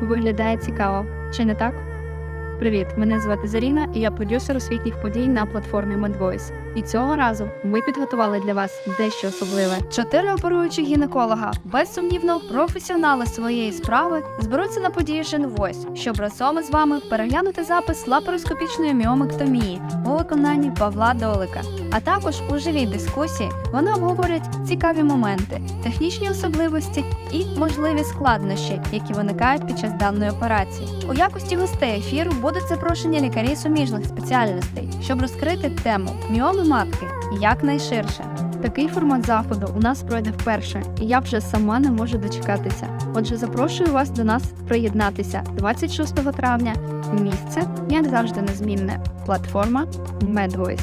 Виглядає цікаво, чи не так? Привіт, мене звати Заріна, і я продюсер освітніх подій на платформі MedVoice. І цього разу ми підготували для вас дещо особливе. Чотири оперуючі гінеколога, безсумнівно професіонали своєї справи, зберуться на події Voice, щоб разом із вами переглянути запис лапароскопічної міомектомії у виконанні Павла Долика. А також у живій дискусії вони обговорять цікаві моменти, технічні особливості і можливі складнощі, які виникають під час даної операції. У якості гостей ефіру будуть прошення лікарі суміжних спеціальностей, щоб розкрити тему міоми матки якнайширше. Такий формат заходу у нас пройде вперше, і я вже сама не можу дочекатися. Отже, запрошую вас до нас приєднатися 26 травня. Місце, як завжди, незмінне. Платформа MedVoice.